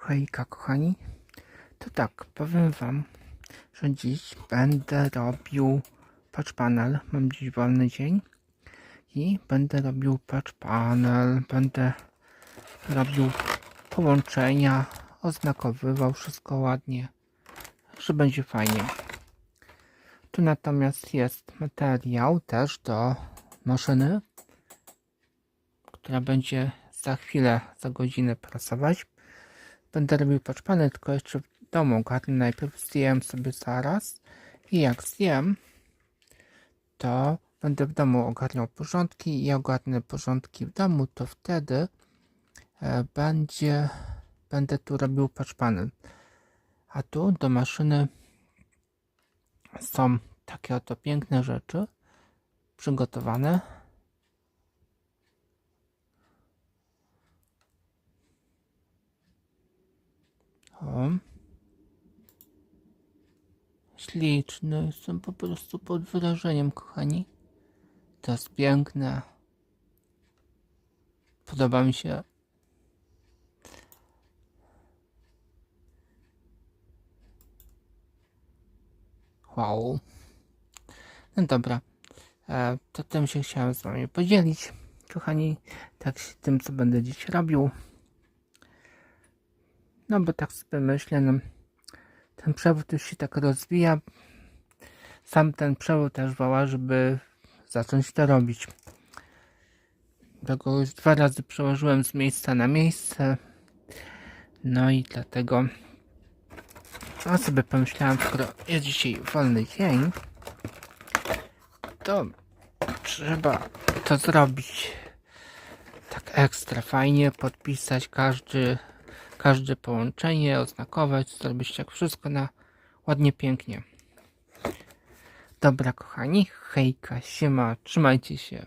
Hejka kochani, to tak, powiem wam, że dziś będę robił patch panel, mam dziś wolny dzień i będę robił patch panel, będę robił połączenia, oznakowywał wszystko ładnie, że będzie fajnie. Tu natomiast jest materiał też do maszyny, która będzie za chwilę, za godzinę prasować. Będę robił paczpany, tylko jeszcze w domu ogarnę. Najpierw zjem sobie zaraz i jak zjem, to będę w domu ogarniał porządki i ogarnę porządki w domu, to wtedy e, będzie, będę tu robił paczpany. A tu do maszyny są takie oto piękne rzeczy przygotowane. O. Śliczne, jestem po prostu pod wrażeniem, kochani. To jest piękne. Podoba mi się. Wow. No dobra. E, to tym się chciałem z wami podzielić, kochani. Tak się tym, co będę dziś robił. No bo tak sobie myślę, no, ten przewód już się tak rozwija. Sam ten przewód też woła, żeby zacząć to robić. Dlatego już dwa razy przełożyłem z miejsca na miejsce. No i dlatego no sobie pomyślałem, skoro jest dzisiaj wolny dzień, to trzeba to zrobić tak ekstra fajnie, podpisać każdy każde połączenie, oznakować, zrobić tak wszystko na ładnie, pięknie. Dobra, kochani, hejka, siema, trzymajcie się.